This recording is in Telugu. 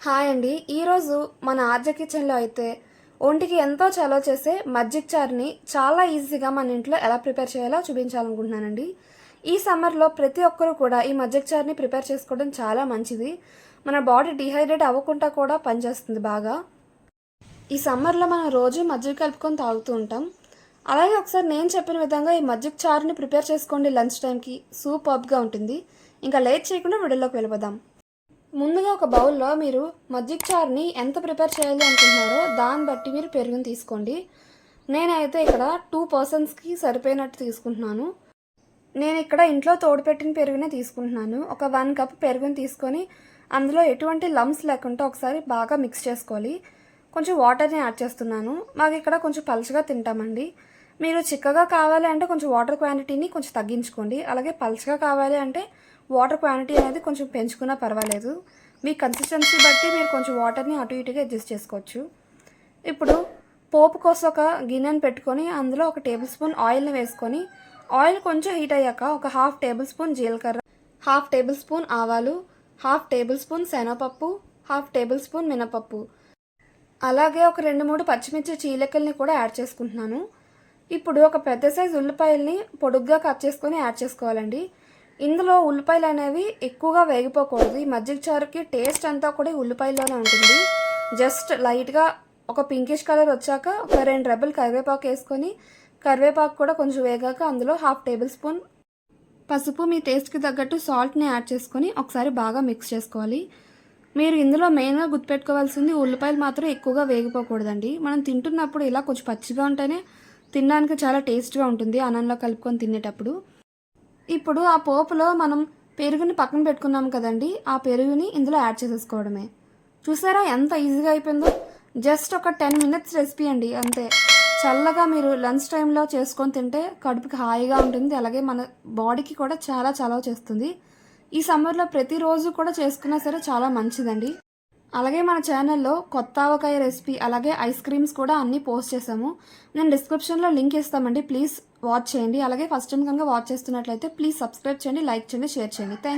హాయ్ అండి. ఈరోజు మన ఆర్జ కిచెన్లో అయితే ఒంటికి ఎంతో చలో చేసే మజ్జిగ్ చారుని చాలా ఈజీగా మన ఇంట్లో ఎలా ప్రిపేర్ చేయాలో చూపించాలనుకుంటున్నానండి. ఈ సమ్మర్లో ప్రతి ఒక్కరూ కూడా ఈ మజ్జిగ్ చారుని ప్రిపేర్ చేసుకోవడం చాలా మంచిది. మన బాడీ డిహైడ్రేట్ అవ్వకుండా కూడా పనిచేస్తుంది బాగా. ఈ సమ్మర్లో మనం రోజు మజ్జిగ కలుపుకొని తాగుతూ ఉంటాం. అలాగే ఒకసారి నేను చెప్పిన విధంగా ఈ మజ్జిగ చారుని ప్రిపేర్ చేసుకోండి లంచ్ టైంకి సూపర్గా ఉంటుంది. ఇంకా లేట్ చేయకుండా వీడియోలోకి వెళ్ళిపోదాం. ముందుగా ఒక బౌల్లో మీరు మజ్జిగ చార్ని ఎంత ప్రిపేర్ చేయాలి అనుకుంటున్నారో దాన్ని బట్టి మీరు పెరుగుని తీసుకోండి. నేనైతే ఇక్కడ టూ పర్సన్స్కి సరిపోయినట్టు తీసుకుంటున్నాను. నేను ఇక్కడ ఇంట్లో తోడుపెట్టిన పెరుగునే తీసుకుంటున్నాను. ఒక వన్ కప్ పెరుగుని తీసుకొని అందులో ఎటువంటి లమ్స్ లేకుండా ఒకసారి బాగా మిక్స్ చేసుకోవాలి. కొంచెం వాటర్ని యాడ్ చేస్తున్నాను. మాకు ఇక్కడ కొంచెం పలుచగా తింటామండి. మీరు చిక్కగా కావాలి అంటే కొంచెం వాటర్ క్వాంటిటీని కొంచెం తగ్గించుకోండి. అలాగే పలుచగా కావాలి అంటే వాటర్ క్వాంటిటీ అనేది కొంచెం పెంచుకున్నా పర్వాలేదు. మీ కన్సిస్టెన్సీ బట్టి మీరు కొంచెం వాటర్ని అటు ఇటుగా అడ్జస్ట్ చేసుకోవచ్చు. ఇప్పుడు పోపు కోసం ఒక గిన్నెను పెట్టుకొని అందులో ఒక టేబుల్ స్పూన్ ఆయిల్ని వేసుకొని ఆయిల్ కొంచెం హీట్ అయ్యాక ఒక హాఫ్ టేబుల్ స్పూన్ జీలకర్ర హాఫ్ టేబుల్ స్పూన్ ఆవాలు హాఫ్ టేబుల్ స్పూన్ శనగపప్పు హాఫ్ టేబుల్ స్పూన్ మినపప్పు. అలాగే ఒక రెండు మూడు పచ్చిమిర్చి చీలకల్ని కూడా యాడ్ చేసుకుంటున్నాను. ఇప్పుడు ఒక పెద్ద సైజు ఉల్లిపాయల్ని పొడుగ్గా కట్ చేసుకొని యాడ్ చేసుకోవాలండి. ఇందులో ఉల్లిపాయలు అనేవి ఎక్కువగా వేగిపోకూడదు. ఈ మజ్జిగ చారుకి టేస్ట్ అంతా కూడా ఉల్లిపాయల్లోనే ఉల్లిపాయలోనే ఉంటుంది. జస్ట్ లైట్గా ఒక పింకిష్ కలర్ వచ్చాక ఒక రెండు రెబ్బలు కరివేపాకు వేసుకొని కరివేపాకు కూడా కొంచెం వేగాక అందులో హాఫ్ టేబుల్ స్పూన్ పసుపు మీ టేస్ట్కి తగ్గట్టు సాల్ట్ని యాడ్ చేసుకొని ఒకసారి బాగా మిక్స్ చేసుకోవాలి. మీరు ఇందులో మెయిన్గా గుర్తుపెట్టుకోవాల్సింది ఉల్లిపాయలు మాత్రం ఎక్కువగా వేగిపోకూడదండి. మనం తింటున్నప్పుడు ఇలా కొంచెం పచ్చిగా ఉంటేనే తినడానికి చాలా టేస్ట్గా ఉంటుంది. అన్నంలో కలుపుకొని తినేటప్పుడు. ఇప్పుడు ఆ పోపులో మనం పెరుగుని పక్కన పెట్టుకున్నాం కదండి ఆ పెరుగుని ఇందులో యాడ్ చేసేసుకోవడమే. చూసారా ఎంత ఈజీగా అయిపోయిందో? జస్ట్ ఒక టెన్ మినిట్స్ రెసిపీ అండి అంతే. చల్లగా మీరు లంచ్ టైంలో చేసుకొని తింటే కడుపుకి హాయిగా ఉంటుంది అలాగే మన బాడీకి కూడా చాలా చలవ చేస్తుంది. ఈ సమ్మర్లో ప్రతిరోజు కూడా చేసుకున్నా సరే చాలా మంచిదండి. అలాగే మన ఛానల్లో కొత్త ఆవకాయ రెసిపీ అలాగే ఐస్ క్రీమ్స్ కూడా అన్నీ పోస్ట్ చేసాము నేను డిస్క్రిప్షన్లో లింక్ ఇస్తామండి ప్లీజ్ వాచ్ చేయండి. అలాగే ఫస్ట్ టైం కనుక వాచ్ చేస్తున్నట్లయితే ప్లీజ్ సబ్స్క్రైబ్ చేయండి లైక్ చేయండి షేర్ చేయండి. థ్యాంక్